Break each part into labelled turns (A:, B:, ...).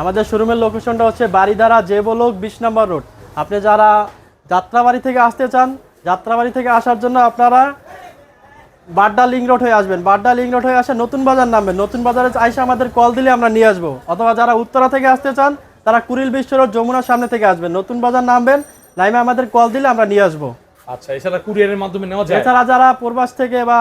A: আমাদের শোরুমের লোকেশনটা হচ্ছে বাড়িধারা যে বলক বিশ নম্বর রোড। আপনি যারা যাত্রাবাড়ি থেকে আসতে চান যাত্রাবাড়ি থেকে আসার জন্য আপনারা বাড্ডা লিং রোড হয়ে আসবেন। বাড্ডা লিং রোড হয়ে আসে নতুন বাজার নামবেন নতুন বাজারে আইসে আমাদের কল দিলে আমরা নিয়ে আসব। অথবা যারা উত্তরা থেকে আসতে চান তারা কুড়িল বিশ্ব রোড যমুনার সামনে থেকে আসবেন। নতুন বাজার নামবেন নাইমে আমাদের কল দিলে আমরা নিয়ে আসব।
B: আচ্ছা এছাড়া কুরিয়ারের মাধ্যমে নেওয়া যায়?
A: এছাড়া যারা প্রবাস থেকে বা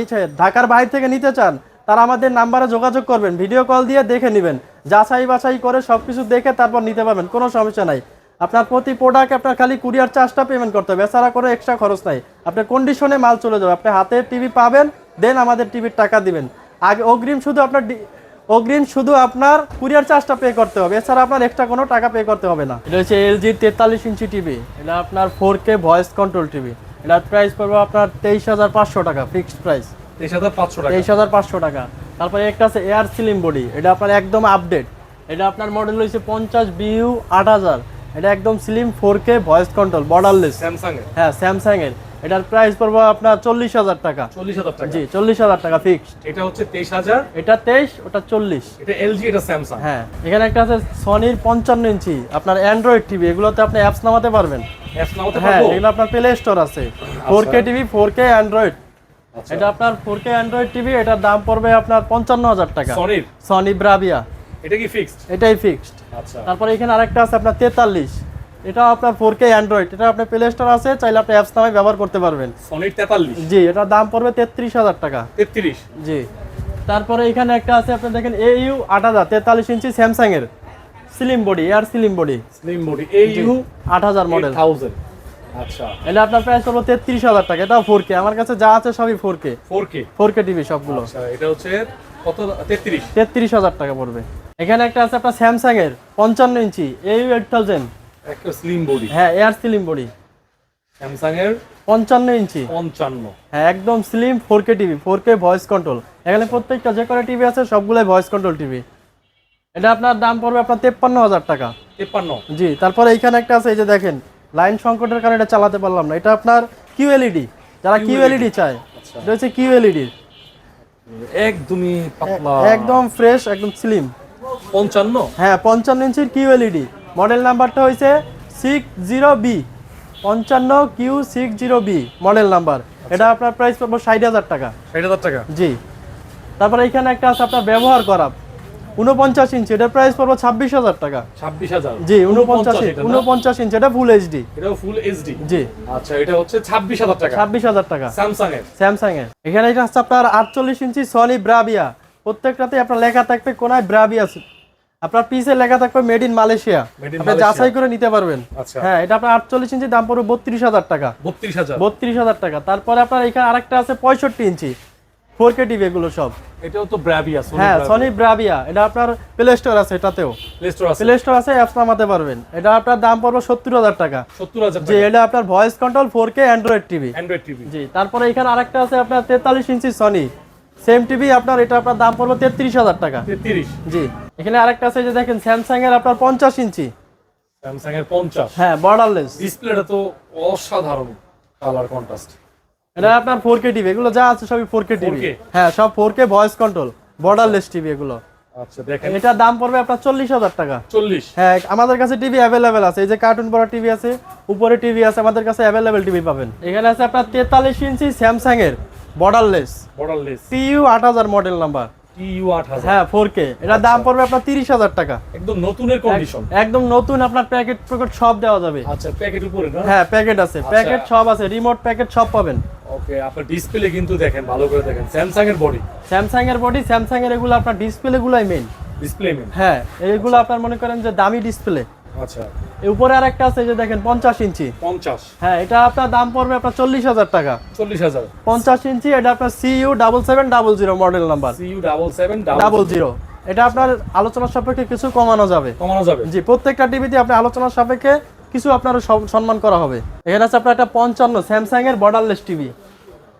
A: ইচ্ছে ঢাকার বাইরে থেকে নিতে চান তারা আমাদের নাম্বারে যোগাযোগ করবেন ভিডিও কল দিয়ে দেখে নেবেন। যাচাই বাছাই করে সব কিছু দেখে তারপর নিতে পারবেন, কোনো সমস্যা নাই। আপনার প্রতি প্রোডাক্ট আপনার খালি কুরিয়ার চার্জটা পেমেন্ট করতে হবে, এছাড়া কোনো এক্সট্রা খরচ নাই। আপনার কন্ডিশনে মাল চলে যাবে, আপনি হাতে টিভি পাবেন দেন আমাদের টিভির টাকা দিবেন। আগে অগ্রিম শুধু আপনার অগ্রিম শুধু আপনার কুরিয়ার চার্জটা পে করতে হবে, এছাড়া আপনার এক্সট্রা কোনো টাকা পে করতে হবে না। এটা হচ্ছে এলজি তেতাল্লিশ ইঞ্চি টিভি এটা আপনার four K voice control TV এটার প্রাইস পড়বে আপনার তেইশ হাজার পাঁচশো টাকা ফিক্সড প্রাইস
B: তেইশ হাজার পাঁচশো টাকা।
A: তারপরে একটা আছে এয়ার সিলিম বডি। এটা আপনার একদম আপডেট এটা আপনার মডেল হয়েছে পঞ্চাশ বিউ আট হাজার। এটা একদম slim four K voice control borderless
B: Samsung এর
A: হ্যাঁ স্যামসাং এর এটার প্রাইস পড়বে আপনার চল্লিশ হাজার টাকা।
B: চল্লিশ হাজার টাকা।
A: জি চল্লিশ হাজার টাকা ফিক্সড
B: এটা হচ্ছে তেইশ হাজার।
A: এটা তেইশ ওটা চল্লিশ।
B: এটা এলজি এটা স্যামসাং।
A: হ্যাঁ এখানে একটা আছে সনির পঞ্চান্ন ইঞ্চি। আপনার অ্যান্ড্রয়েড টিভি এগুলোতে আপনি অ্যাপস নামাতে পারবেন।
B: অ্যাপস নামাতে
A: হ্যাঁ
B: পারব?
A: এগুলো আপনার প্লে স্টোর আছে। Four K TV four K Android. এটা আপনার ফোর কে অ্যান্ড্রয়েড টিভি এটার দাম পড়বে আপনার পঞ্চান্ন হাজার টাকা।
B: সনির
A: সনি ব্রাভিয়া
B: এটা কি ফিক্সড
A: এটাই ফিক্সড
B: আচ্ছা।
A: তারপরে এখানে আরেকটা আছে আপনার তেতাল্লিশ। এটা আপনার ফোর কে অ্যান্ড্রয়েড এটা আপনার প্লে স্টোর আছে চাইলে আপনি অ্যাপস নামে ব্যবহার করতে পারবেন।
B: সনির তেতাল্লিশ?
A: জি এটার দাম পড়বে তেত্রিশ হাজার টাকা।
B: তেত্রিশ?
A: জি। তারপরে এখানে একটা আছে আপনি দেখেন আট হাজার তেতাল্লিশ ইঞ্চি স্যামসাং এর। Slim body air slim body
B: slim body
A: আট হাজার মডেল
B: থাউজেন্ড আচ্ছা।
A: এটা আপনার প্রাইস পড়বে তেত্রিশ হাজার টাকা। এটাও ফোর কে আমার কাছে যা আছে সবই four K
B: four K
A: four K TV সবগুলো।
B: আচ্ছা এটা হচ্ছে কত? তেত্রিশ।
A: তেত্রিশ হাজার টাকা পড়বে। এখানে একটা আছে আপনার স্যামসাং এর পঞ্চান্ন inch A U eight thousand
B: একটা স্লিম বডি
A: হ্যাঁ এয়ার স্লিম বডি
B: স্যামসাং এর
A: পঞ্চান্ন ইঞ্চি।
B: পঞ্চান্ন।
A: হ্যাঁ একদম slim four K TV four K voice control এখানে প্রত্যেকটা যে করে টিভি আছে সবগুলোই ভয়েস কন্ট্রোল টিভি এটা আপনার দাম পড়বে আপনার তেপ্পান্ন হাজার টাকা।
B: তেপ্পান্ন।
A: জি তারপরে এইখানে একটা আছে এই যে দেখেন লাইন সংকটের কারণে এটা চালাতে পারলাম না। এটা আপনার কিউ এলইডি যারা কিউ এলইডি চায় এটা হচ্ছে কিউ এলইডি
B: একদমই পাতলা।
A: একদম ফ্রেশ একদম স্লিম
B: পঞ্চান্ন?
A: হ্যাঁ পঞ্চান্ন ইঞ্চির কিউ এলইডি মডেল নাম্বারটা জিরো বি পঞ্চান্ন Q six zero B model number এটা আপনার প্রাইস ষাট হাজার টাকা।
B: ষাট হাজার টাকা?
A: জি। তারপরে এখানে একটা আছে আপনার ব্যবহার করা। উনপঞ্চাশ ইঞ্চি এটার প্রাইস পড়ব ছাব্বিশ হাজার টাকা।
B: ছাব্বিশ হাজার?
A: জি উনপঞ্চাশ
B: এটা
A: উনপঞ্চাশ ইঞ্চি এটা ফুল এইচডি
B: এটাও ফুল এইচডি
A: জি।
B: আচ্ছা এটা হচ্ছে ছাব্বিশ হাজার টাকা।
A: ছাব্বিশ হাজার টাকা।
B: স্যামসাং এর
A: স্যামসাং এর এখানে এটা হচ্ছে আপনার আটচল্লিশ ইঞ্চি সনি ব্রাভিয়া প্রত্যেকটাতে আপনার লেখা থাকবে কোনায় ব্রাভিয়া আপনার পিসে লেখা থাকবে মেড ইন মালয়েশিয়া আপনি যাচাই করে নিতে পারবেন।
B: আচ্ছা।
A: হ্যাঁ এটা আপনার আটচল্লিশ ইঞ্চি দাম পড়বে বত্রিশ হাজার টাকা।
B: বত্রিশ হাজার?
A: বত্রিশ হাজার টাকা। তারপরে আপনার এখানে আরেকটা আছে পঁয়ষট্টি ইঞ্চি ফোর কে টিভি এগুলো সব।
B: এটাও তো ব্রাভিয়া
A: হ্যাঁ সনি ব্রাভিয়া এটা আপনার প্লে স্টোর আছে এটাতেও।
B: প্লে স্টোর আছে।
A: প্লে স্টোর আছে অ্যাপস নামাতে পারবেন। এটা আপনার দাম পড়বে সত্তর হাজার টাকা।
B: সত্তর হাজার
A: জি এটা আপনার voice control four K Android TV
B: Android TV
A: জি তারপরে এখানে আরেকটা আছে আপনার তেতাল্লিশ ইঞ্চি সনি সেম টিভি আপনার এটা আপনার দাম পড়বে তেত্রিশ হাজার টাকা।
B: তেত্রিশ।
A: জি এখানে আরেকটা আছে যে দেখেন স্যামসাং এর আপনার পঞ্চাশ ইঞ্চি।
B: স্যামসাং এর পঞ্চাশ।
A: হ্যাঁ বর্ডারলেস
B: ডিসপ্লেটা তো অসাধারণ কালার কন্ট্রাস্ট
A: এটা আপনার ফোর কে টিভি এগুলো যা আছে সবই ফোর কে টিভি হ্যাঁ সব four K voice control borderless TV এগুলো।
B: আচ্ছা দেখেন।
A: এটার দাম পড়বে আপনার চল্লিশ হাজার টাকা।
B: চল্লিশ?
A: হ্যাঁ আমাদের কাছে টিভি অ্যাভেলেবেল আছে। এই যে কার্টুন পড়া টিভি আছে উপরে টিভি আছে আমাদের কাছে অ্যাভেলেবেল টিভি পাবেন। এখানে আছে আপনার তেতাল্লিশ ইঞ্চি স্যামসাং এর বর্ডারলেস
B: বর্ডারলেস
A: টিইউ আট হাজার মডেল নাম্বার
B: টিইউ আট হাজার।
A: হ্যাঁ ফোর কে এটার দাম পড়বে আপনার তিরিশ হাজার টাকা।
B: একদম নতুনের কন্ডিশন
A: একদম নতুন আপনার প্যাকেট প্যাকেট সব দেওয়া যাবে।
B: আচ্ছা প্যাকেট উপরে না?
A: হ্যাঁ প্যাকেট আছে। প্যাকেট সব আছে রিমোট প্যাকেট সব পাবেন।
B: ওকে আপনার ডিসপ্লে কিন্তু দেখেন ভালো করে দেখেন। স্যামসাং এর বডি
A: স্যামসাং এর বডি স্যামসাং এর এগুলো আপনার ডিসপ্লে গুলাই মেইন
B: ডিসপ্লে মেন
A: হ্যাঁ এইগুলো আপনার মনে করেন যে দামি ডিসপ্লে
B: আচ্ছা।
A: উপরে আর একটা আছে যে দেখেন পঞ্চাশ ইঞ্চি।
B: পঞ্চাশ।
A: হ্যাঁ এটা আপনার দাম পড়বে আপনার চল্লিশ হাজার টাকা।
B: চল্লিশ হাজার।
A: পঞ্চাশ ইঞ্চি এটা আপনার CU double seven double zero model number
B: CU double seven
A: double zero এটা আপনার আলোচনার সাপেক্ষে কিছু কমানো যাবে।
B: কমানো যাবে।
A: জি প্রত্যেকটা টিভিতে আপনি আলোচনার সাপেক্ষে কিছু আপনার সম- সম্মান করা হবে। এখানে আছে আপনার একটা পঞ্চান্ন স্যামসাং এর বর্ডারলেস টিভি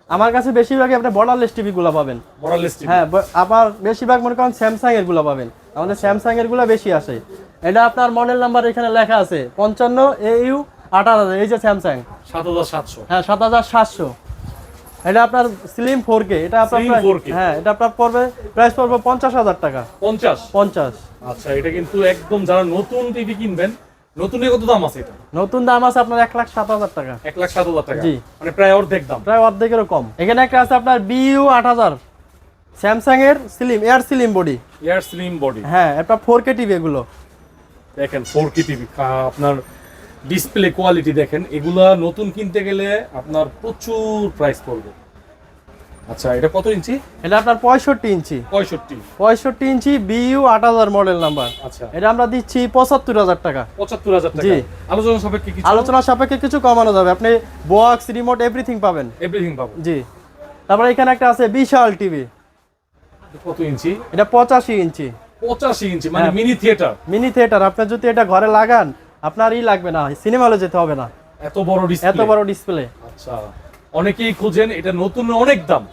A: আমার কাছে বেশিরভাগই আপনি বর্ডারলেস টিভি গুলো পাবেন।
B: বর্ডারলেস টিভি
A: হ্যাঁ আবার বেশিরভাগ মনে করেন স্যামসাং এরগুলো পাবেন। আমাদের স্যামসাং এরগুলো বেশি আসে। এটা আপনার মডেল নাম্বার এখানে লেখা আছে পঞ্চান্ন এ ইউ আঠারো হাজার এই যে স্যামসাং
B: সাত হাজার সাতশো।
A: হ্যাঁ সাত হাজার সাতশো। এটা আপনার স্লিম ফোর কে এটা আপনার
B: Slim
A: প্রায়-
B: 4K
A: হ্যাঁ এটা আপনার পড়বে প্রাইস পড়বে পঞ্চাশ হাজার টাকা।
B: পঞ্চাশ?
A: পঞ্চাশ।
B: আচ্ছা এটা কিন্তু একদম যারা নতুন টিভি কিনবেন নতুনের কত দাম আছে এটা?
A: নতুন দাম আছে আপনার এক লাখ সাত হাজার টাকা।
B: এক লাখ সাত হাজার টাকা।
A: জি।
B: মানে প্রায় অর্ধেক দাম।
A: প্রায় অর্ধেকেরও কম। এখানে একটা আছে আপনার বিইউ আট হাজার। স্যামসাং এর slim air slim body
B: air slim body
A: হ্যাঁ একটা ফোর কে টিভি এগুলো।
B: দেখেন ফোর কে টিভি আপনার ডিসপ্লে কোয়ালিটি দেখেন এগুলা নতুন কিনতে গেলে আপনার প্রচুর প্রাইস পড়বে। আচ্ছা এটা কত ইঞ্চি?
A: এটা আপনার পঁয়ষট্টি ইঞ্চি।
B: পঁয়ষট্টি।
A: পঁয়ষট্টি ইঞ্চি বিইউ আট হাজার মডেল নাম্বার।
B: আচ্ছা।
A: এটা আমরা দিচ্ছি পঁচাত্তর হাজার টাকা।
B: পঁচাত্তর হাজার টাকা।
A: জি।
B: আলোচনা সাপেক্ষে কিছু?
A: আলোচনা সাপেক্ষে কিছু কমানো যাবে। আপনি বক্স রিমোট এভরিথিং পাবেন।
B: এভরিথিং পাবো।
A: জি। তারপরে এখানে একটা আছে বিশাল টিভি
B: কত ইঞ্চি?
A: এটা পঁচাশি ইঞ্চি।
B: পঁচাশি ইঞ্চি মানে। মিনি থিয়েটার
A: মিনি থিয়েটার আপনার যদি এটা ঘরে লাগান আপনার ই লাগবে না সিনেমা হলে যেতে হবে না।
B: এত বড় ডিসপ্লে
A: এত বড় ডিসপ্লে
B: আচ্ছা। অনেকেই খোঁজেন এটা নতুন অনেক দাম।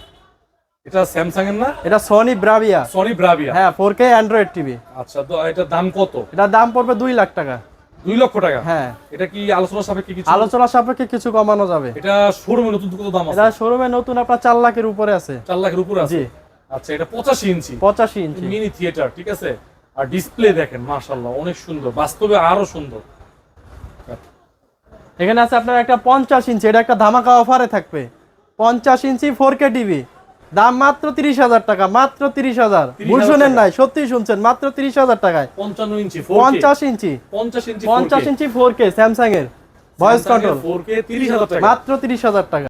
B: এটা স্যামসাং এর না?
A: এটা সনি ব্রাভিয়া
B: সনি ব্রাভিয়া
A: হ্যাঁ ফোর কে অ্যান্ড্রয়েড টিভি
B: আচ্ছা তো এটার দাম কত?
A: এটার দাম পড়বে দুই লাখ টাকা।
B: দুই লক্ষ টাকা?
A: হ্যাঁ।
B: এটা কি আলোচনা সাপেক্ষে কিছু?
A: আলোচনা সাপেক্ষে কিছু কমানো যাবে।
B: এটা শোরুমে নতুন কত দাম আছে?
A: এটা শোরুমে নতুন আপনার চার লাখের উপরে আছে।
B: চার লাখের উপরে আছে?
A: জি।
B: আচ্ছা এটা পঁচাশি ইঞ্চি।
A: পঁচাশি ইঞ্চি।
B: মিনি থিয়েটার ঠিক আছে? আর ডিসপ্লে দেখেন মাশাল্লাহ অনেক সুন্দর বাস্তবে আরও সুন্দর।
A: এখানে আছে আপনার একটা পঞ্চাশ ইঞ্চি এটা একটা ধামাকা অফারে থাকবে। পঞ্চাশ ইঞ্চি ফোর কে টিভি দাম মাত্র তিরিশ হাজার টাকা মাত্র তিরিশ হাজার।
B: 30,000
A: ভুল শুনেন নাই সত্যি শুনছেন মাত্র তিরিশ হাজার টাকায়।
B: পঞ্চান্ন ইঞ্চি
A: পঞ্চাশ ইঞ্চি।
B: পঞ্চাশ ইঞ্চি
A: ফোর কে স্যামসাং এর। ভয়েস কন্ট্রোল মাত্র তিরিশ হাজার টাকা।